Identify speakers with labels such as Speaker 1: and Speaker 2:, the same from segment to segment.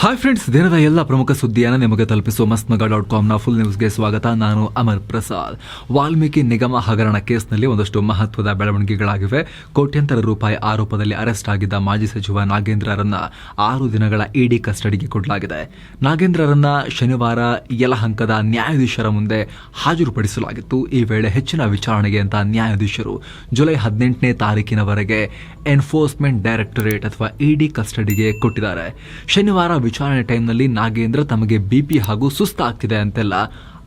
Speaker 1: Hi friends ದಿನದ ಎಲ್ಲ ಪ್ರಮುಖ ಸುದ್ದಿಯನ್ನು ನಿಮಗೆ ತಲುಪಿಸುವ ಮಸ್ಮಗ ಡಾಟ್ ಕಾಮ್ನ ಫುಲ್ ನ್ಯೂಸ್ಗೆ ಸ್ವಾಗತ. ನಾನು ಅಮರ್ ಪ್ರಸಾದ್. ವಾಲ್ಮೀಕಿ ನಿಗಮ ಹಗರಣ ಕೇಸ್ನಲ್ಲಿ ಒಂದಷ್ಟು ಮಹತ್ವದ ಬೆಳವಣಿಗೆಗಳಾಗಿವೆ. ಕೋಟ್ಯಂತರ ರೂಪಾಯಿ ಆರೋಪದಲ್ಲಿ ಅರೆಸ್ಟ್ ಆಗಿದ್ದ ಮಾಜಿ ಸಚಿವ ನಾಗೇಂದ್ರರನ್ನ ಆರು ದಿನಗಳ ಇಡಿ ಕಸ್ಟಡಿಗೆ ಕೊಡಲಾಗಿದೆ. ನಾಗೇಂದ್ರರನ್ನ ಶನಿವಾರ ಯಲಹಂಕದ ನ್ಯಾಯಾಧೀಶರ ಮುಂದೆ ಹಾಜರುಪಡಿಸಲಾಗಿತ್ತು. ಈ ವೇಳೆ ಹೆಚ್ಚಿನ ವಿಚಾರಣೆಗೆ ಅಂತ ನ್ಯಾಯಾಧೀಶರು ಜುಲೈ ಹದಿನೆಂಟನೇ ತಾರೀಕಿನವರೆಗೆ ಎನ್ಫೋರ್ಸ್ಮೆಂಟ್ ಡೈರೆಕ್ಟರೇಟ್ ಅಥವಾ ಇಡಿ ಕಸ್ಟಡಿಗೆ ಕೊಟ್ಟಿದ್ದಾರೆ. ಶನಿವಾರ ವಿಚಾರಣೆ ಟೈಮ್ನಲ್ಲಿ ನಾಗೇಂದ್ರ ತಮಗೆ ಬಿಪಿ ಹಾಗೂ ಸುಸ್ತಾಗ್ತಿದೆ ಅಂತೆಲ್ಲ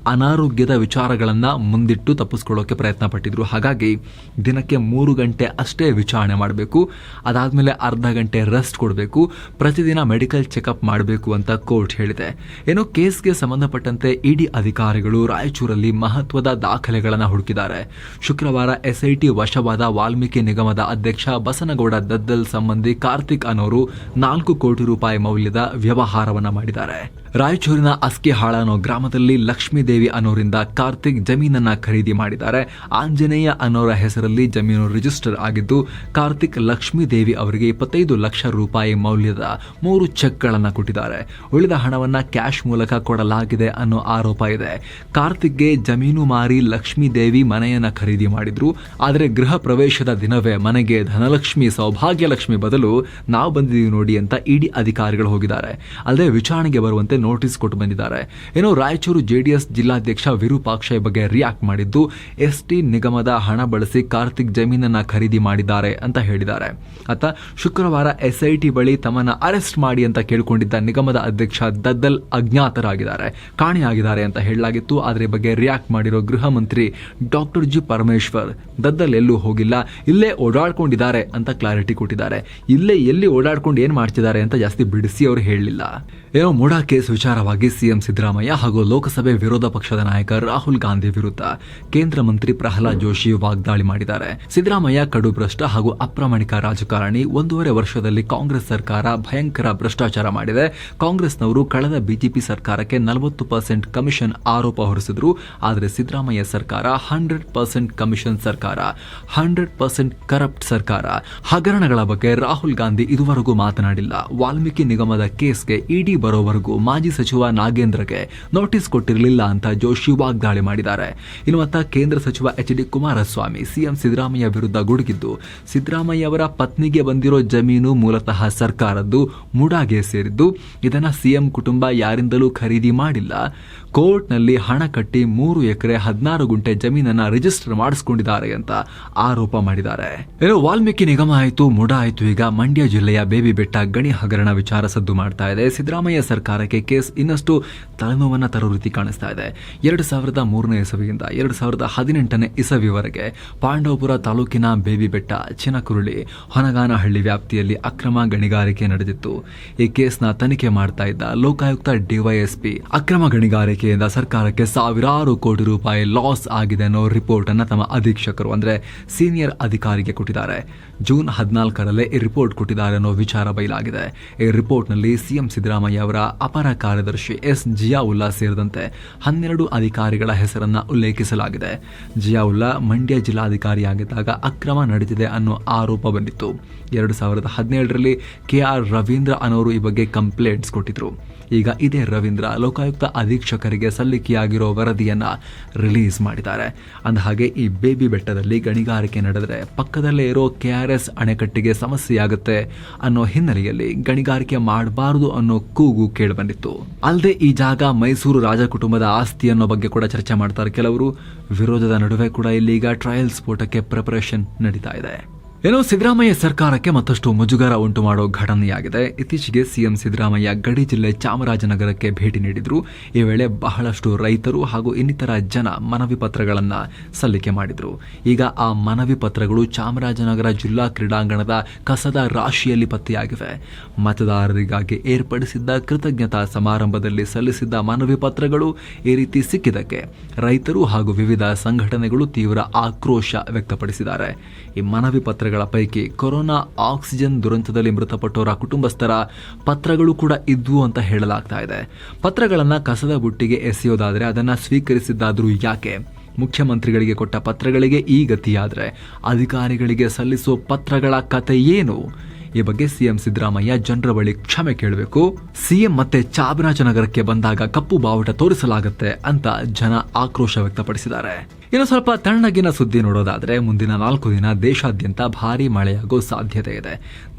Speaker 1: ಅನಾರೋಗ್ಯದ ವಿಚಾರಗಳನ್ನು ಮುಂದಿಟ್ಟು ತಪ್ಪಿಸ್ಕೊಳ್ಳೋಕೆ ಪ್ರಯತ್ನ ಪಟ್ಟಿದ್ರು ಹಾಗಾಗಿ ದಿನಕ್ಕೆ ಮೂರು ಗಂಟೆ ಅಷ್ಟೇ ವಿಚಾರಣೆ ಮಾಡಬೇಕು. ಅದಾದಮೇಲೆ ಅರ್ಧ ಗಂಟೆ ರೆಸ್ಟ್ ಕೊಡಬೇಕು. ಪ್ರತಿದಿನ ಮೆಡಿಕಲ್ ಚೆಕಪ್ ಮಾಡಬೇಕು ಅಂತ ಕೋರ್ಟ್ ಹೇಳಿದೆ. ಏನೋ ಕೇಸ್ಗೆ ಸಂಬಂಧಪಟ್ಟಂತೆ ಇಡಿ ಅಧಿಕಾರಿಗಳು ರಾಯಚೂರಲ್ಲಿ ಮಹತ್ವದ ದಾಖಲೆಗಳನ್ನು ಹುಡುಕಿದ್ದಾರೆ. ಶುಕ್ರವಾರ ಎಸ್ಐಟಿ ವಶವಾದ ವಾಲ್ಮೀಕಿ ನಿಗಮದ ಅಧ್ಯಕ್ಷ ಬಸನಗೌಡ ದದ್ದಲ್ ಸಂಬಂಧಿ ಕಾರ್ತಿಕ್ ಅನ್ನೋರು ನಾಲ್ಕು ಕೋಟಿ ರೂಪಾಯಿ ಮೌಲ್ಯದ ವ್ಯವಹಾರವನ್ನು ಮಾಡಿದ್ದಾರೆ. ರಾಯಚೂರಿನ ಅಸ್ಕಿಹಾಳ ಅನ್ನೋ ಗ್ರಾಮದಲ್ಲಿ ಲಕ್ಷ್ಮೀದೇವಿ ಅನ್ನೋರಿಂದ ಕಾರ್ತಿಕ್ ಜಮೀನನ್ನ ಖರೀದಿ ಮಾಡಿದ್ದಾರೆ. ಆಂಜನೇಯ ಅನ್ನೋರ ಹೆಸರಲ್ಲಿ ಜಮೀನು ರಿಜಿಸ್ಟರ್ ಆಗಿದ್ದು, ಕಾರ್ತಿಕ್ ಲಕ್ಷ್ಮೀದೇವಿ ಅವರಿಗೆ ಇಪ್ಪತ್ತೈದು ಲಕ್ಷ ರೂಪಾಯಿ ಮೌಲ್ಯದ ಮೂರು ಚೆಕ್ಗಳನ್ನು ಕೊಟ್ಟಿದ್ದಾರೆ. ಉಳಿದ ಹಣವನ್ನು ಕ್ಯಾಶ್ ಮೂಲಕ ಕೊಡಲಾಗಿದೆ ಅನ್ನೋ ಆರೋಪ ಇದೆ. ಕಾರ್ತಿಕ್ಗೆ ಜಮೀನು ಮಾರಿ ಲಕ್ಷ್ಮೀದೇವಿ ಮನೆಯನ್ನು ಖರೀದಿ ಮಾಡಿದ್ರು. ಆದರೆ ಗೃಹ ಪ್ರವೇಶದ ದಿನವೇ ಮನೆಗೆ ಧನಲಕ್ಷ್ಮಿ ಸೌಭಾಗ್ಯ ಲಕ್ಷ್ಮಿ ಬದಲು ನಾವು ಬಂದಿದ್ದೀವಿ ನೋಡಿ ಅಂತ ಇಡಿ ಅಧಿಕಾರಿಗಳು ಹೋಗಿದ್ದಾರೆ. ಅಲ್ಲದೆ ವಿಚಾರಣೆಗೆ ಬರುವಂತೆ ನೋಟಿಸ್ ಕೊಟ್ಟು ಬಂದಿದ್ದಾರೆ. ಏನೋ ರಾಯಚೂರು ಜೆಡಿಎಸ್ ಜಿಲ್ಲಾಧ್ಯಕ್ಷ ವಿರೂಪಾಕ್ಷಯ್ ಬಗ್ಗೆ ರಿಯಾಕ್ಟ್ ಮಾಡಿದ್ದು, ಎಸ್ಟಿ ನಿಗಮದ ಹಣ ಬಳಸಿ ಕಾರ್ತಿಕ್ ಜಮೀನನ್ನ ಖರೀದಿ ಮಾಡಿದ್ದಾರೆ ಅಂತ ಹೇಳಿದ್ದಾರೆ. ಅತ್ತ ಶುಕ್ರವಾರ ಎಸ್ಐಟಿ ಬಳಿ ತಮ್ಮನ್ನ ಅರೆಸ್ಟ್ ಮಾಡಿ ಅಂತ ಕೇಳಿಕೊಂಡಿದ್ದ ನಿಗಮದ ಅಧ್ಯಕ್ಷ ದದ್ದಲ್ ಅಜ್ಞಾತರಾಗಿದ್ದಾರೆ. ಕಾಣೆಯಾಗಿದ್ದಾರೆ ಅಂತ ಹೇಳಲಾಗಿತ್ತು. ಆದರೆ ಬಗ್ಗೆ ರಿಯಾಕ್ಟ್ ಮಾಡಿರೋ ಗೃಹ ಮಂತ್ರಿ ಡಾಕ್ಟರ್ ಜಿ ಪರಮೇಶ್ವರ್, ದದ್ದಲ್ ಎಲ್ಲೂ ಹೋಗಿಲ್ಲ, ಇಲ್ಲೇ ಓಡಾಡ್ಕೊಂಡಿದ್ದಾರೆ ಅಂತ ಕ್ಲಾರಿಟಿ ಕೊಟ್ಟಿದ್ದಾರೆ. ಇಲ್ಲೇ ಎಲ್ಲಿ ಓಡಾಡ್ಕೊಂಡು ಏನ್ ಮಾಡ್ತಿದ್ದಾರೆ ಅಂತ ಜಾಸ್ತಿ ಬಿಡಿಸಿ ಅವರು ಹೇಳಲಿಲ್ಲ. ಏನೋ ಮೂಡಾ ಕೇಸ್ ವಿಚಾರವಾಗಿ ಸಿಎಂ ಸಿದ್ದರಾಮಯ್ಯ ಹಾಗೂ ಲೋಕಸಭೆ ವಿರೋಧ ಪಕ್ಷದ ನಾಯಕ ರಾಹುಲ್ ಗಾಂಧಿ ವಿರುದ್ಧ ಕೇಂದ್ರ ಮಂತ್ರಿ ಪ್ರಹ್ಲಾದ್ ಜೋಶಿ ವಾಗ್ದಾಳಿ ಮಾಡಿದ್ದಾರೆ. ಸಿದ್ದರಾಮಯ್ಯ ಕಡು ಭ್ರಷ್ಟ ಹಾಗೂ ಅಪ್ರಾಮಾಣಿಕ ರಾಜಕಾರಣಿ, ಒಂದೂವರೆ ವರ್ಷದಲ್ಲಿ ಕಾಂಗ್ರೆಸ್ ಸರ್ಕಾರ ಭಯಂಕರ ಭ್ರಷ್ಟಾಚಾರ ಮಾಡಿದೆ. ಕಾಂಗ್ರೆಸ್ನವರು ಕಳೆದ ಬಿಜೆಪಿ ಸರ್ಕಾರಕ್ಕೆ ನಲವತ್ತು ಪರ್ಸೆಂಟ್ ಕಮಿಷನ್ ಆರೋಪ ಹೊರಿಸಿದ್ರು. ಆದರೆ ಸಿದ್ದರಾಮಯ್ಯ ಸರ್ಕಾರ ಹಂಡ್ರೆಡ್ ಪರ್ಸೆಂಟ್ ಕಮಿಷನ್ ಸರ್ಕಾರ, ಹಂಡ್ರೆಡ್ ಪರ್ಸೆಂಟ್ ಕರಪ್ಟ್ ಸರ್ಕಾರ. ಹಗರಣಗಳ ಬಗ್ಗೆ ರಾಹುಲ್ ಗಾಂಧಿ ಇದುವರೆಗೂ ಮಾತನಾಡಿಲ್ಲ. ವಾಲ್ಮೀಕಿ ನಿಗಮದ ಕೇಸ್ಗೆ ಇಡಿ ಬರೋವರೆಗೂ ಮಾಜಿ ಸಚಿವ ನಾಗೇಂದ್ರಗೆ ನೋಟಿಸ್ ಕೊಟ್ಟಿರಲಿಲ್ಲ ಅಂತ ಜೋಶಿ ವಾಗ್ದಾಳಿ ಮಾಡಿದ್ದಾರೆ. ಇನ್ನು ಮತ್ತ ಕೇಂದ್ರ ಸಚಿವ H D Kumaraswamy, CM Siddaramaiah ವಿರುದ್ಧ ಗುಡುಗಿದ್ದು, ಸಿದ್ದರಾಮಯ್ಯ ಅವರ ಪತ್ನಿಗೆ ಬಂದಿರೋ ಜಮೀನು ಮೂಲತಃ ಸರ್ಕಾರದ್ದು ಮುಡಾಗೆ ಸೇರಿದ್ದು, ಇದನ್ನ ಸಿಎಂ ಕುಟುಂಬ ಯಾರಿಂದಲೂ ಖರೀದಿ ಮಾಡಿಲ್ಲ. ಕೋರ್ಟ್ನಲ್ಲಿ ಹಣ ಕಟ್ಟಿ ಮೂರು ಎಕರೆ ಹದಿನಾರು ಗುಂಟೆ ಜಮೀನನ್ನ ರಿಜಿಸ್ಟರ್ ಮಾಡಿಸಿಕೊಂಡಿದ್ದಾರೆ ಅಂತ ಆರೋಪ ಮಾಡಿದ್ದಾರೆ. ವಾಲ್ಮೀಕಿ ನಿಗಮ ಆಯಿತು, ಮುಡಾ ಆಯಿತು. ಈಗ ಮಂಡ್ಯ ಜಿಲ್ಲೆಯ ಬೇಬಿ ಬೆಟ್ಟ ಗಣಿ ಹಗರಣ ವಿಚಾರ ಸದ್ದು ಮಾಡ್ತಾ ಇದೆ. ಸಿದ್ದರಾಮಯ್ಯ ಸರ್ಕಾರಕ್ಕೆ ಕೇಸ್ ಇನ್ನಷ್ಟು ತಲೆನೋವನ್ನು ತರೋ ರೀತಿ ಕಾಣಿಸ್ತಾ ಇದೆ. ಎರಡು ಸಾವಿರದ ಮೂರನೇ ಇಸವಿಯಿಂದ ಎರಡು ಸಾವಿರದ ಹದಿನೆಂಟನೇ ಇಸವಿವರೆಗೆ ಪಾಂಡವಪುರ ತಾಲೂಕಿನ ಬೇಬಿ ಬೆಟ್ಟ ಚಿನಕುರುಳಿ ಹೊನಗಾನಹಳ್ಳಿ ವ್ಯಾಪ್ತಿಯಲ್ಲಿ ಅಕ್ರಮ ಗಣಿಗಾರಿಕೆ ನಡೆದಿತ್ತು. ಈ ಕೇಸ್ನ ತನಿಖೆ ಮಾಡ್ತಾ ಇದ್ದ ಲೋಕಾಯುಕ್ತ ಡಿವೈಎಸ್ಪಿ ಅಕ್ರಮ ಗಣಿಗಾರಿಕೆಯಿಂದ ಸರ್ಕಾರಕ್ಕೆ ಸಾವಿರಾರು ಕೋಟಿ ರೂಪಾಯಿ ಲಾಸ್ ಆಗಿದೆ ಅನ್ನೋ ರಿಪೋರ್ಟ್ ಅನ್ನ ತಮ್ಮ ಅಧೀಕ್ಷಕರು ಅಂದ್ರೆ ಸೀನಿಯರ್ ಅಧಿಕಾರಿಗೆ ಕೊಟ್ಟಿದ್ದಾರೆ. ಜೂನ್ ಹದಿನಾಲ್ಕರಲ್ಲೇ ಈ ರಿಪೋರ್ಟ್ ಕೊಟ್ಟಿದ್ದಾರೆ ಅನ್ನೋ ವಿಚಾರ ಬಯಲಾಗಿದೆ. ಈ ರಿಪೋರ್ಟ್ನಲ್ಲಿ ಸಿಎಂ ಸಿದ್ದರಾಮಯ್ಯ ಅವರ ಅಪರ ಕಾರ್ಯದರ್ಶಿ ಎಸ್. ಜಿಯಾವುಲ್ಲಾ ಸೇರಿದಂತೆ ಹನ್ನೆರಡು ಅಧಿಕಾರಿಗಳ ಹೆಸರನ್ನ ಉಲ್ಲೇಖಿಸಲಾಗಿದೆ. ಜಿಯಾವುಲ್ಲಾ ಮಂಡ್ಯ ಜಿಲ್ಲಾಧಿಕಾರಿಯಾಗಿದ್ದಾಗ ಅಕ್ರಮ ನಡೆದಿದೆ ಅನ್ನೋ ಆರೋಪ ಬಂದಿತ್ತು. ಎರಡು ಸಾವಿರದ ಹದಿನೇಳರಲ್ಲಿ ಕೆ. ಆರ್. ರವೀಂದ್ರ ಅನ್ನೋರು ಈ ಬಗ್ಗೆ ಕಂಪ್ಲೇಂಟ್ಸ್ ಕೊಟ್ಟಿದ್ರು. ಈಗ ಇದೇ ರವೀಂದ್ರ ಲೋಕಾಯುಕ್ತ ಅಧೀಕ್ಷಕರಿಗೆ ಸಲ್ಲಿಕೆಯಾಗಿರೋ ವರದಿಯನ್ನು ರಿಲೀಸ್ ಮಾಡಿದ್ದಾರೆ. ಅಂದಹಾಗೆ ಈ ಬೇಬಿ ಬೆಟ್ಟದಲ್ಲಿ ಗಣಿಗಾರಿಕೆ ನಡೆದರೆ ಪಕ್ಕದಲ್ಲೇ ಇರೋ ಕೆ ಆರ್ ಎಸ್ ಅಣೆಕಟ್ಟಿಗೆ ಸಮಸ್ಯೆಯಾಗುತ್ತೆ ಅನ್ನೋ ಹಿನ್ನೆಲೆಯಲ್ಲಿ ಗಣಿಗಾರಿಕೆ ಮಾಡಬಾರದು ಅನ್ನೋ ಕೂಗು ಕೇಳಿಬಂದಿತ್ತು. ಅಲ್ಲದೆ ಈ ಜಾಗ ಮೈಸೂರು ರಾಜ ಕುಟುಂಬದ ಆಸ್ತಿ ಅನ್ನೋ ಬಗ್ಗೆ ಕೂಡ ಚರ್ಚೆ ಮಾಡ್ತಾರೆ ಕೆಲವರು. ವಿರೋಧದ ನಡುವೆ ಕೂಡ ಇಲ್ಲೀಗ ಟ್ರಯಲ್ ಸ್ಫೋಟಕ್ಕೆ ಪ್ರಿಪರೇಷನ್ ನಡೀತಾ ಇದೆ. ಏನೋ ಸಿದ್ದರಾಮಯ್ಯ ಸರ್ಕಾರಕ್ಕೆ ಮತ್ತಷ್ಟು ಮುಜುಗರ ಉಂಟು ಮಾಡೋ ಘಟನೆಯಾಗಿದೆ. ಇತ್ತೀಚೆಗೆ ಸಿಎಂ ಸಿದ್ದರಾಮಯ್ಯ ಗಡಿ ಜಿಲ್ಲೆ ಚಾಮರಾಜನಗರಕ್ಕೆ ಭೇಟಿ ನೀಡಿದ್ರು. ಈ ವೇಳೆ ಬಹಳಷ್ಟು ರೈತರು ಹಾಗೂ ಇನ್ನಿತರ ಜನ ಮನವಿ ಪತ್ರಗಳನ್ನು ಸಲ್ಲಿಕೆ ಮಾಡಿದ್ರು. ಈಗ ಆ ಮನವಿ ಪತ್ರಗಳು ಚಾಮರಾಜನಗರ ಜಿಲ್ಲಾ ಕ್ರೀಡಾಂಗಣದ ಕಸದ ರಾಶಿಯಲ್ಲಿ ಪತ್ತೆಯಾಗಿವೆ. ಮತದಾರರಿಗಾಗಿ ಏರ್ಪಡಿಸಿದ್ದ ಕೃತಜ್ಞತಾ ಸಮಾರಂಭದಲ್ಲಿ ಸಲ್ಲಿಸಿದ್ದ ಮನವಿ ಪತ್ರಗಳು ಈ ರೀತಿ ಸಿಕ್ಕಿದ್ದಕ್ಕೆ ರೈತರು ಹಾಗೂ ವಿವಿಧ ಸಂಘಟನೆಗಳು ತೀವ್ರ ಆಕ್ರೋಶ ವ್ಯಕ್ತಪಡಿಸಿದ್ದಾರೆ. ಈ ಮನವಿ ಪತ್ರಗಳ ಪೈಕಿ ಕೊರೋನಾ ಆಕ್ಸಿಜನ್ ದುರಂತದಲ್ಲಿ ಮೃತಪಟ್ಟವರ ಕುಟುಂಬಸ್ಥರ ಪತ್ರಗಳು ಕೂಡ ಇದ್ವು ಅಂತ ಹೇಳಲಾಗ್ತಾ ಇದೆ. ಪತ್ರಗಳನ್ನ ಕಸದ ಬುಟ್ಟಿಗೆ ಎಸೆಯೋದಾದ್ರೆ ಅದನ್ನ ಸ್ವೀಕರಿಸಿದ್ದಾದ್ರೂ ಯಾಕೆ? ಮುಖ್ಯಮಂತ್ರಿಗಳಿಗೆ ಕೊಟ್ಟ ಪತ್ರಗಳಿಗೆ ಈ ಗತಿಯಾದ್ರೆ ಅಧಿಕಾರಿಗಳಿಗೆ ಸಲ್ಲಿಸುವ ಪತ್ರಗಳ ಕತೆ ಏನು? ಈ ಬಗ್ಗೆ ಸಿಎಂ ಸಿದ್ದರಾಮಯ್ಯ ಜನರ ಬಳಿ ಕ್ಷಮೆ ಕೇಳಬೇಕು. ಸಿಎಂ ಮತ್ತೆ ಚಾಮರಾಜನಗರಕ್ಕೆ ಬಂದಾಗ ಕಪ್ಪು ಬಾವುಟ ತೋರಿಸಲಾಗುತ್ತೆ ಅಂತ ಜನ ಆಕ್ರೋಶ ವ್ಯಕ್ತಪಡಿಸಿದ್ದಾರೆ. ಇನ್ನು ಸ್ವಲ್ಪ ತಣ್ಣಗಿನ ಸುದ್ದಿ ನೋಡೋದಾದರೆ ಮುಂದಿನ ನಾಲ್ಕು ದಿನ ದೇಶಾದ್ಯಂತ ಭಾರೀ ಮಳೆಯಾಗೋ ಸಾಧ್ಯತೆ ಇದೆ.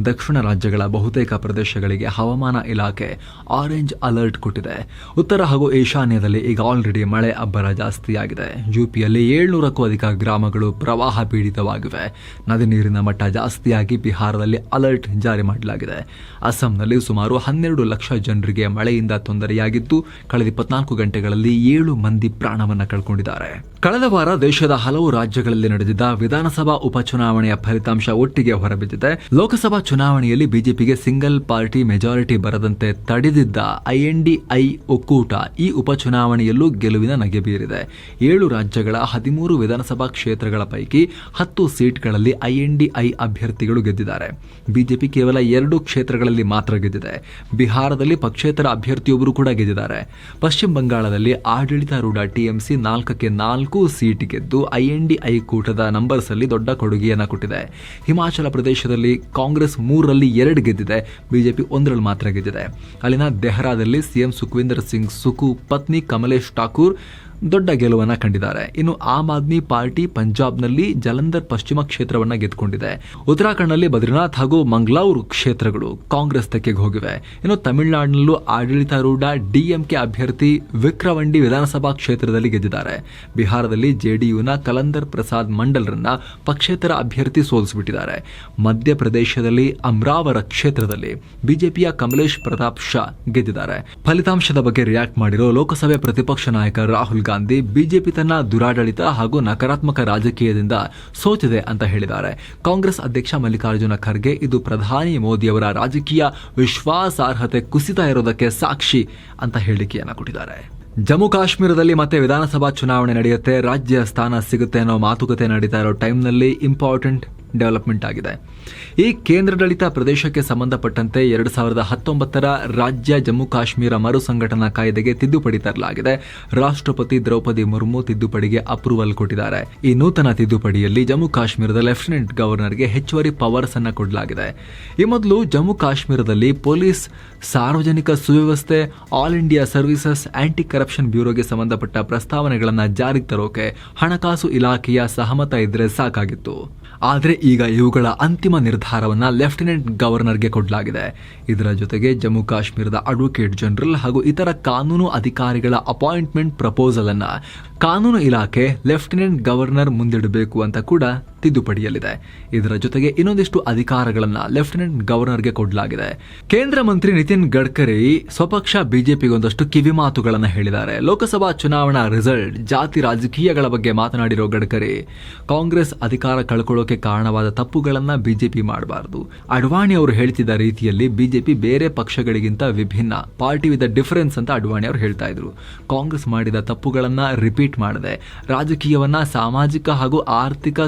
Speaker 1: ದಕ್ಷಿಣ ರಾಜ್ಯಗಳ ಬಹುತೇಕ ಪ್ರದೇಶಗಳಿಗೆ ಹವಾಮಾನ ಇಲಾಖೆ ಆರೆಂಜ್ ಅಲರ್ಟ್ ಕೊಟ್ಟಿದೆ. ಉತ್ತರ ಹಾಗೂ ಈಶಾನ್ಯದಲ್ಲಿ ಈಗ ಆಲ್ರೆಡಿ ಮಳೆ ಅಬ್ಬರ ಜಾಸ್ತಿಯಾಗಿದೆ. ಯುಪಿಯಲ್ಲಿ ಏಳ್ನೂರಕ್ಕೂ ಅಧಿಕ ಗ್ರಾಮಗಳು ಪ್ರವಾಹ ಪೀಡಿತವಾಗಿವೆ. ನದಿ ನೀರಿನ ಮಟ್ಟ ಜಾಸ್ತಿಯಾಗಿ ಬಿಹಾರದಲ್ಲಿ ಅಲರ್ಟ್ ಜಾರಿ ಮಾಡಲಾಗಿದೆ. ಅಸ್ಸಾಂನಲ್ಲಿ ಸುಮಾರು ಹನ್ನೆರಡು ಲಕ್ಷ ಜನರಿಗೆ ಮಳೆಯಿಂದ ತೊಂದರೆಯಾಗಿದ್ದು, ಕಳೆದ ಇಪ್ಪತ್ನಾಲ್ಕು ಗಂಟೆಗಳಲ್ಲಿ ಏಳು ಮಂದಿ ಪ್ರಾಣವನ್ನು ಕಳ್ಕೊಂಡಿದ್ದಾರೆ. ಕಳೆದ ದೇಶದ ಹಲವು ರಾಜ್ಯಗಳಲ್ಲಿ ನಡೆದಿದ್ದ ವಿಧಾನಸಭಾ ಉಪಚುನಾವಣೆಯ ಫಲಿತಾಂಶ ಒಟ್ಟಿಗೆ ಹೊರಬಿದ್ದಿದೆ. ಲೋಕಸಭಾ ಚುನಾವಣೆಯಲ್ಲಿ ಬಿಜೆಪಿಗೆ ಸಿಂಗಲ್ ಪಾರ್ಟಿ ಮೆಜಾರಿಟಿ ಬರದಂತೆ ತಡೆದಿದ್ದ ಐಎನ್ಡಿಐ ಒಕ್ಕೂಟ ಈ ಉಪಚುನಾವಣೆಯಲ್ಲೂ ಗೆಲುವಿನ ನಗೆ ಬೀರಿದೆ. ಏಳು ರಾಜ್ಯಗಳ ಹದಿಮೂರು ವಿಧಾನಸಭಾ ಕ್ಷೇತ್ರಗಳ ಪೈಕಿ ಹತ್ತು ಸೀಟ್ಗಳಲ್ಲಿ ಐಎನ್ಡಿಐ ಅಭ್ಯರ್ಥಿಗಳು ಗೆದ್ದಿದ್ದಾರೆ. ಬಿಜೆಪಿ ಕೇವಲ ಎರಡು ಕ್ಷೇತ್ರಗಳಲ್ಲಿ ಮಾತ್ರ ಗೆದ್ದಿದೆ. ಬಿಹಾರದಲ್ಲಿ ಪಕ್ಷೇತರ ಅಭ್ಯರ್ಥಿಯೊಬ್ಬರು ಕೂಡ ಗೆದ್ದಿದ್ದಾರೆ. ಪಶ್ಚಿಮ ಬಂಗಾಳದಲ್ಲಿ ಆಡಳಿತಾರೂಢ ಟಿಎಂಸಿ ನಾಲ್ಕಕ್ಕೆ ನಾಲ್ಕು ಸೀಟ್ ಗೆದ್ದು ಐಎನ್ಡಿಐ ಕೂಟದ ನಂಬರ್ಸ್ ಅಲ್ಲಿ ದೊಡ್ಡ ಕೊಡುಗೆಯನ್ನ ಕೊಟ್ಟಿದೆ. ಹಿಮಾಚಲ ಪ್ರದೇಶದಲ್ಲಿ ಕಾಂಗ್ರೆಸ್ ಮೂರರಲ್ಲಿ ಎರಡು ಗೆದ್ದಿದೆ, ಬಿಜೆಪಿ ಒಂದರಲ್ಲಿ ಮಾತ್ರ ಗೆದ್ದಿದೆ. ಅಲ್ಲಿನ ದೆಹರಾದಲ್ಲಿ ಸಿಎಂ ಸುಖವಿಂದರ್ ಸಿಂಗ್ ಸುಕು ಪತ್ನಿ ಕಮಲೇಶ್ ಠಾಕೂರ್ ದೊಡ್ಡ ಗೆಲುವನ್ನ ಕಂಡಿದ್ದಾರೆ. ಇನ್ನು ಆಮ್ ಆದ್ಮಿ ಪಾರ್ಟಿ ಪಂಜಾಬ್ನಲ್ಲಿ ಜಲಂಧರ್ ಪಶ್ಚಿಮ ಕ್ಷೇತ್ರವನ್ನ ಗೆದ್ದುಕೊಂಡಿದೆ. ಉತ್ತರಾಖಂಡ್ನಲ್ಲಿ ಬದ್ರಿನಾಥ್ ಹಾಗೂ ಮಂಗ್ಲೌರ್ ಕ್ಷೇತ್ರಗಳು ಕಾಂಗ್ರೆಸ್ ತೆಕ್ಕೆಗೆ ಹೋಗಿವೆ. ಇನ್ನು ತಮಿಳುನಾಡಿನಲ್ಲೂ ಆಡಳಿತಾರೂಢ ಡಿಎಂಕೆ ಅಭ್ಯರ್ಥಿ ವಿಕ್ರವಂಡಿ ವಿಧಾನಸಭಾ ಕ್ಷೇತ್ರದಲ್ಲಿ ಗೆದ್ದಿದ್ದಾರೆ. ಬಿಹಾರದಲ್ಲಿ ಜೆಡಿಯುನ ಕಲಂದರ್ ಪ್ರಸಾದ್ ಮಂಡಲ್ರನ್ನ ಪಕ್ಷೇತರ ಅಭ್ಯರ್ಥಿ ಸೋಲಿಸಿಬಿಟ್ಟಿದ್ದಾರೆ. ಮಧ್ಯಪ್ರದೇಶದಲ್ಲಿ ಅಮ್ರಾವರ ಕ್ಷೇತ್ರದಲ್ಲಿ ಬಿಜೆಪಿಯ ಕಮಲೇಶ್ ಪ್ರತಾಪ್ ಶಾ ಗೆದ್ದಿದ್ದಾರೆ. ಫಲಿತಾಂಶದ ಬಗ್ಗೆ ರಿಯಾಕ್ಟ್ ಮಾಡಿರೋ ಲೋಕಸಭೆ ಪ್ರತಿಪಕ್ಷ ನಾಯಕ ರಾಹುಲ್ ಗಾಂಧಿ ಬಿಜೆಪಿ ತನ್ನ ದುರಾಡಳಿತ ಹಾಗೂ ನಕಾರಾತ್ಮಕ ರಾಜಕೀಯದಿಂದ ಸೋತಿದೆ ಅಂತ ಹೇಳಿದ್ದಾರೆ. ಕಾಂಗ್ರೆಸ್ ಅಧ್ಯಕ್ಷ ಮಲ್ಲಿಕಾರ್ಜುನ ಖರ್ಗೆ ಇದು ಪ್ರಧಾನಿ ಮೋದಿಯವರ ರಾಜಕೀಯ ವಿಶ್ವಾಸಾರ್ಹತೆ ಕುಸಿತ ಇರೋದಕ್ಕೆ ಸಾಕ್ಷಿ ಅಂತ ಹೇಳಿಕೆಯನ್ನ ಕೊಟ್ಟಿದ್ದಾರೆ. ಜಮ್ಮು ಕಾಶ್ಮೀರದಲ್ಲಿ ಮತ್ತೆ ವಿಧಾನಸಭಾ ಚುನಾವಣೆ ನಡೆಯುತ್ತೆ. ರಾಜ್ಯ ಸ್ಥಾನ ಸಿಗುತ್ತೆ ಅನ್ನೋ ಮಾತುಕತೆ ನಡೀತಾ ಇರೋ ಟೈಮ್ನಲ್ಲಿ ಇಂಪಾರ್ಟೆಂಟ್ ಡೆವಲಪ್ಮೆಂಟ್ ಆಗಿದೆ. ಈ ಕೇಂದ್ರಾಡಳಿತ ಪ್ರದೇಶಕ್ಕೆ ಸಂಬಂಧಪಟ್ಟಂತೆ ಎರಡು ಸಾವಿರದ ಹತ್ತೊಂಬತ್ತರ ರಾಜ್ಯ ಜಮ್ಮು ಕಾಶ್ಮೀರ ಮರು ಸಂಘಟನಾ ಕಾಯ್ದೆಗೆ ತಿದ್ದುಪಡಿ ತರಲಾಗಿದೆ. ರಾಷ್ಟ್ರಪತಿ ದ್ರೌಪದಿ ಮುರ್ಮು ತಿದ್ದುಪಡಿಗೆ ಅಪ್ರೂವಲ್ ಕೊಟ್ಟಿದ್ದಾರೆ. ಈ ನೂತನ ತಿದ್ದುಪಡಿಯಲ್ಲಿ ಜಮ್ಮು ಕಾಶ್ಮೀರದ ಲೆಫ್ಟಿನೆಂಟ್ ಗವರ್ನರ್ಗೆ ಹೆಚ್ಚುವರಿ ಪವರ್ಸ್ ಅನ್ನು ಕೊಡಲಾಗಿದೆ. ಈ ಮೊದಲು ಜಮ್ಮು ಕಾಶ್ಮೀರದಲ್ಲಿ ಪೊಲೀಸ್, ಸಾರ್ವಜನಿಕ ಸುವ್ಯವಸ್ಥೆ, all India services anti corruption ಬ್ಯೂರೋಗೆ ಸಂಬಂಧಪಟ್ಟ ಪ್ರಸ್ತಾವನೆಗಳನ್ನು ಜಾರಿಗೆ ತರೋಕೆ ಹಣಕಾಸು ಇಲಾಖೆಯ ಸಹಮತ ಇದ್ರೆ ಸಾಕಾಗಿತ್ತು. ಆದರೆ ಈಗ ಇವುಗಳ ಅಂತಿಮ ನಿರ್ಧಾರವನ್ನು ಲೆಫ್ಟಿನೆಂಟ್ ಗವರ್ನರ್ಗೆ ಕೊಡಲಾಗಿದೆ. ಇದರ ಜೊತೆಗೆ ಜಮ್ಮು ಕಾಶ್ಮೀರದ ಅಡ್ವೊಕೇಟ್ ಜನರಲ್ ಹಾಗೂ ಇತರ ಕಾನೂನು ಅಧಿಕಾರಿಗಳ ಅಪಾಯಿಂಟ್ಮೆಂಟ್ ಪ್ರಪೋಸಲನ್ನು ಕಾನೂನು ಇಲಾಖೆ ಲೆಫ್ಟಿನೆಂಟ್ ಗವರ್ನರ್ ಮುಂದಿಡಬೇಕು ಅಂತ ಕೂಡ ತಿದ್ದುಪಡಿಯಲ್ಲಿದೆ. ಇದರ ಜೊತೆಗೆ ಇನ್ನೊಂದಿಷ್ಟು ಅಧಿಕಾರಗಳನ್ನ ಲೆಫ್ಟಿನೆಂಟ್ ಗವರ್ನರ್ಗೆ ಕೊಡಲಾಗಿದೆ. ಕೇಂದ್ರ ಮಂತ್ರಿ ನಿತಿನ್ ಗಡ್ಕರಿ ಸ್ವಪಕ್ಷ ಬಿಜೆಪಿಗೊಂದಷ್ಟು ಕಿವಿ ಮಾತುಗಳನ್ನು ಹೇಳಿದ್ದಾರೆ. ಲೋಕಸಭಾ ಚುನಾವಣಾ ರಿಸಲ್ಟ್, ಜಾತಿ ರಾಜಕೀಯಗಳ ಬಗ್ಗೆ ಮಾತನಾಡಿರೋ ಗಡ್ಕರಿ, ಕಾಂಗ್ರೆಸ್ ಅಧಿಕಾರ ಕಳ್ಕೊಳ್ಳೋಕೆ ಕಾರಣವಾದ ತಪ್ಪುಗಳನ್ನ ಬಿಜೆಪಿ ಮಾಡಬಾರದು. ಅಡ್ವಾಣಿ ಅವರು ಹೇಳ್ತಿದ್ದ ರೀತಿಯಲ್ಲಿ ಬಿಜೆಪಿ ಬೇರೆ ಪಕ್ಷಗಳಿಗಿಂತ ವಿಭಿನ್ನ, ಪಾರ್ಟಿ ವಿತ್ ಡಿಫರೆನ್ಸ್ ಅಂತ ಅಡ್ವಾಣಿ ಅವರು ಹೇಳ್ತಾ ಇದ್ರು. ಕಾಂಗ್ರೆಸ್ ಮಾಡಿದ ತಪ್ಪುಗಳನ್ನ ರಿಪೀಟ್ ಮಾಡದೆ. ರಾಜಕೀಯವನ್ನ ಸಾಮಾಜಿಕ ಹಾಗೂ ಆರ್ಥಿಕ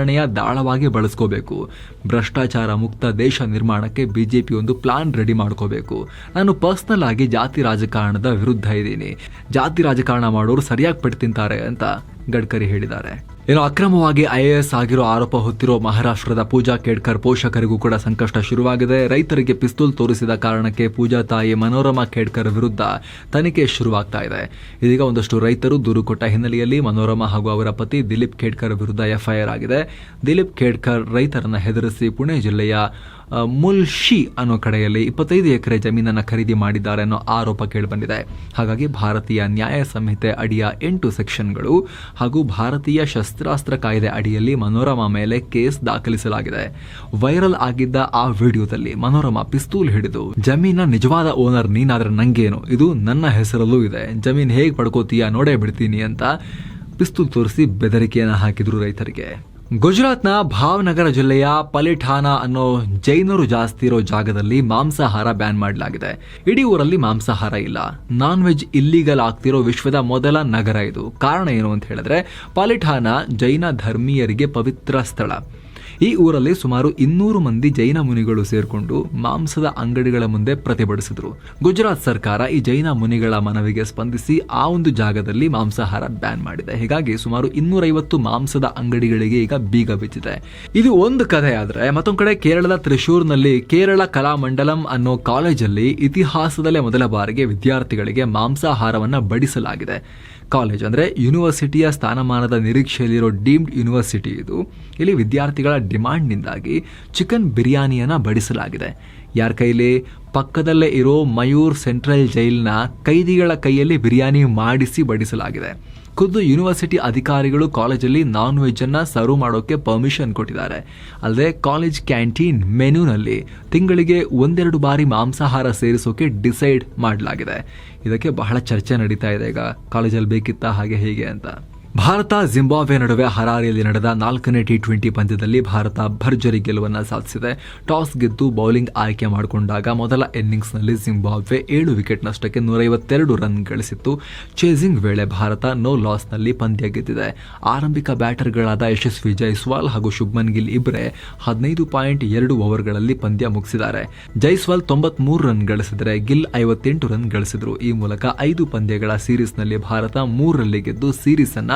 Speaker 1: ಸುಧಾರಣೆಯ ದಾಳವಾಗಿ ಬಳಸ್ಕೋಬೇಕು. ಭ್ರಷ್ಟಾಚಾರ ಮುಕ್ತ ದೇಶ ನಿರ್ಮಾಣಕ್ಕೆ ಬಿಜೆಪಿ ಒಂದು ಪ್ಲಾನ್ ರೆಡಿ ಮಾಡ್ಕೋಬೇಕು. ನಾನು ಪರ್ಸನಲ್ ಆಗಿ ಜಾತಿ ರಾಜಕಾರಣದ ವಿರುದ್ಧ ಇದ್ದೀನಿ. ಜಾತಿ ರಾಜಕಾರಣ ಮಾಡೋರು ಸರಿಯಾಗಿ ಪಟ್ಟು ತಿಂತಾರೆ ಅಂತ ಗಡ್ಕರಿ ಹೇಳಿದ್ದಾರೆ. ಇನ್ನು ಅಕ್ರಮವಾಗಿ ಐಎಎಸ್ ಆಗಿರೋ ಆರೋಪ ಹೊತ್ತಿರೋ ಮಹಾರಾಷ್ಟ್ರದ ಪೂಜಾ ಕೇಡ್ಕರ್ ಪೋಷಕರಿಗೂ ಕೂಡ ಸಂಕಷ್ಟ ಶುರುವಾಗಿದೆ. ರೈತರಿಗೆ ಪಿಸ್ತೂಲ್ ತೋರಿಸಿದ ಕಾರಣಕ್ಕೆ ಪೂಜಾ ತಾಯಿ ಮನೋರಮಾ ಖೇಡ್ಕರ್ ವಿರುದ್ಧ ತನಿಖೆ ಶುರುವಾಗ್ತಾ ಇದೆ. ಇದೀಗ ಒಂದಷ್ಟು ರೈತರು ದೂರು ಕೊಟ್ಟ ಹಿನ್ನೆಲೆಯಲ್ಲಿ ಮನೋರಮಾ ಹಾಗೂ ಅವರ ಪತಿ ದಿಲೀಪ್ ಖೇಡ್ಕರ್ ವಿರುದ್ಧ ಎಫ್ಐಆರ್ ಆಗಿದೆ. ದಿಲೀಪ್ ಖೇಡ್ಕರ್ ರೈತರನ್ನ ಹೆದರಿಸಿ ಪುಣೆ ಜಿಲ್ಲೆಯ ಮುಲ್ಶಿ ಅನ್ನೋ ಕಡೆಯಲ್ಲಿ ಇಪ್ಪತ್ತೈದು ಎಕರೆ ಜಮೀನನ್ನು ಖರೀದಿ ಮಾಡಿದ್ದಾರೆ ಅನ್ನೋ ಆರೋಪ ಕೇಳಿಬಂದಿದೆ. ಹಾಗಾಗಿ ಭಾರತೀಯ ನ್ಯಾಯ ಸಂಹಿತೆ ಅಡಿಯ ಎಂಟು ಸೆಕ್ಷನ್ಗಳು ಹಾಗೂ ಭಾರತೀಯ ಶಸ್ತ್ರಾಸ್ತ್ರ ಕಾಯ್ದೆ ಅಡಿಯಲ್ಲಿ ಮನೋರಮಾ ಮೇಲೆ ಕೇಸ್ ದಾಖಲಿಸಲಾಗಿದೆ. ವೈರಲ್ ಆಗಿದ್ದ ಆ ವಿಡಿಯೋದಲ್ಲಿ ಮನೋರಮಾ ಪಿಸ್ತೂಲ್ ಹಿಡಿದು, ಜಮೀನ ನಿಜವಾದ ಓನರ್ ನೀನಾದ್ರೆ ನಂಗೇನು? ಇದು ನನ್ನ ಹೆಸರಲ್ಲೂ ಇದೆ. ಜಮೀನ್ ಹೇಗೆ ಪಡ್ಕೋತೀಯಾ? ನೋಡೇ ಬಿಡ್ತೀನಿ ಅಂತ ಪಿಸ್ತೂಲ್ ತೋರಿಸಿ ಬೆದರಿಕೆಯನ್ನು ಹಾಕಿದ್ರು ರೈತರಿಗೆ. ಗುಜರಾತ್ನ ಭಾವನಗರ ಜಿಲ್ಲೆಯ ಪಲಿಠಾನ ಅನ್ನೋ ಜೈನರು ಜಾಸ್ತಿ ಇರೋ ಜಾಗದಲ್ಲಿ ಮಾಂಸಾಹಾರ ಬ್ಯಾನ್ ಮಾಡಲಾಗಿದೆ. ಇಡೀ ಊರಲ್ಲಿ ಮಾಂಸಾಹಾರ ಇಲ್ಲ. ನಾನ್ ವೆಜ್ ಇಲ್ಲಿಗಲ್ ಆಗ್ತಿರೋ ವಿಶ್ವದ ಮೊದಲ ನಗರ ಇದು. ಕಾರಣ ಏನು ಅಂತ ಹೇಳಿದ್ರೆ ಪಲಿಠಾನ ಜೈನ ಧರ್ಮೀಯರಿಗೆ ಪವಿತ್ರ ಸ್ಥಳ. ಈ ಊರಲ್ಲಿ ಸುಮಾರು ಇನ್ನೂರು ಮಂದಿ ಜೈನ ಮುನಿಗಳು ಸೇರಿಕೊಂಡು ಮಾಂಸದ ಅಂಗಡಿಗಳ ಮುಂದೆ ಪ್ರತಿಭಟಿಸಿದ್ರು. ಗುಜರಾತ್ ಸರ್ಕಾರ ಈ ಜೈನ ಮುನಿಗಳ ಮನವಿಗೆ ಸ್ಪಂದಿಸಿ ಆ ಒಂದು ಜಾಗದಲ್ಲಿ ಮಾಂಸಾಹಾರ ಬ್ಯಾನ್ ಮಾಡಿದೆ. ಹೀಗಾಗಿ ಸುಮಾರು ಇನ್ನೂರೈವತ್ತು ಮಾಂಸದ ಅಂಗಡಿಗಳಿಗೆ ಈಗ ಬೀಗ ಬಿದ್ದಿದೆ. ಇದು ಒಂದು ಕಥೆ ಆದರೆ ಮತ್ತೊಂದು ಕಡೆ ಕೇರಳದ ತ್ರಿಶೂರ್ನಲ್ಲಿ ಕೇರಳ ಕಲಾ ಮಂಡಲಂ ಅನ್ನೋ ಕಾಲೇಜಲ್ಲಿ ಇತಿಹಾಸದಲ್ಲೇ ಮೊದಲ ಬಾರಿಗೆ ವಿದ್ಯಾರ್ಥಿಗಳಿಗೆ ಮಾಂಸಾಹಾರವನ್ನ ಬಡಿಸಲಾಗಿದೆ. ಕಾಲೇಜ್ ಅಂದರೆ ಯೂನಿವರ್ಸಿಟಿಯ ಸ್ಥಾನಮಾನದ ನಿರೀಕ್ಷೆಯಲ್ಲಿರೋ ಡೀಮ್ಡ್ ಯೂನಿವರ್ಸಿಟಿ ಇದು. ಇಲ್ಲಿ ವಿದ್ಯಾರ್ಥಿಗಳ ಡಿಮಾಂಡ್ನಿಂದಾಗಿ ಚಿಕನ್ ಬಿರಿಯಾನಿಯನ್ನು ಬಡಿಸಲಾಗಿದೆ. ಯಾರ ಕೈಲಿ? ಪಕ್ಕದಲ್ಲೇ ಇರೋ ಮಯೂರ್ ಸೆಂಟ್ರಲ್ ಜೈಲ್ನ ಕೈದಿಗಳ ಕೈಯಲ್ಲಿ ಬಿರಿಯಾನಿ ಮಾಡಿಸಿ ಬಡಿಸಲಾಗಿದೆ. ಖುದ್ದು ಯೂನಿವರ್ಸಿಟಿ ಅಧಿಕಾರಿಗಳು ಕಾಲೇಜಲ್ಲಿ ನಾನ್ ವೆಜ್ಜನ್ನು ಸರ್ವ್ ಮಾಡೋಕ್ಕೆ ಪರ್ಮಿಷನ್ ಕೊಟ್ಟಿದ್ದಾರೆ. ಅಲ್ಲದೆ ಕಾಲೇಜ್ ಕ್ಯಾಂಟೀನ್ ಮೆನುನಲ್ಲಿ ತಿಂಗಳಿಗೆ ಒಂದೆರಡು ಬಾರಿ ಮಾಂಸಾಹಾರ ಸೇರಿಸೋಕೆ ಡಿಸೈಡ್ ಮಾಡಲಾಗಿದೆ. ಇದಕ್ಕೆ ಬಹಳ ಚರ್ಚೆ ನಡೀತಾ ಇದೆ ಈಗ. ಕಾಲೇಜಲ್ಲಿ ಬೇಕಿತ್ತ ಹಾಗೆ ಹೇಗೆ ಅಂತ. ಭಾರತ ಜಿಂಬಾಬ್ವೆ ನಡುವೆ ಹರಾರಿಯಲ್ಲಿ ನಡೆದ ನಾಲ್ಕನೇ ಟಿ ಟ್ವೆಂಟಿ ಪಂದ್ಯದಲ್ಲಿ ಭಾರತ ಭರ್ಜರಿ ಗೆಲುವನ್ನು ಸಾಧಿಸಿದೆ. ಟಾಸ್ ಗೆದ್ದು ಬೌಲಿಂಗ್ ಆಯ್ಕೆ ಮಾಡಿಕೊಂಡಾಗ ಮೊದಲ ಇನ್ನಿಂಗ್ಸ್ನಲ್ಲಿ ಜಿಂಬಾಬ್ವೆ ಏಳು ವಿಕೆಟ್ ನಷ್ಟಕ್ಕೆ ನೂರೈವತ್ತೆರಡು ರನ್ ಗಳಿಸಿತ್ತು. ಚೇಸಿಂಗ್ ವೇಳೆ ಭಾರತ ನೋ ಲಾಸ್ನಲ್ಲಿ ಪಂದ್ಯ ಗೆದ್ದಿದೆ. ಆರಂಭಿಕ ಬ್ಯಾಟರ್ಗಳಾದ ಯಶಸ್ವಿ ಜೈಸ್ವಾಲ್ ಹಾಗೂ ಶುಭ್ಮನ್ ಗಿಲ್ ಇಬ್ಬರೇ ಹದಿನೈದು ಪಾಯಿಂಟ್ ಎರಡು ಓವರ್ಗಳಲ್ಲಿ ಪಂದ್ಯ ಮುಗಿಸಿದ್ದಾರೆ. ಜೈಸ್ವಾಲ್ ತೊಂಬತ್ಮೂರು ರನ್ ಗಳಿಸಿದರೆ ಗಿಲ್ ಐವತ್ತೆಂಟು ರನ್ ಗಳಿಸಿದರು. ಈ ಮೂಲಕ ಐದು ಪಂದ್ಯಗಳ ಸೀರೀಸ್ನಲ್ಲಿ ಭಾರತ ಮೂರರಲ್ಲಿ ಗೆದ್ದು ಸೀರೀಸ್ ಅನ್ನ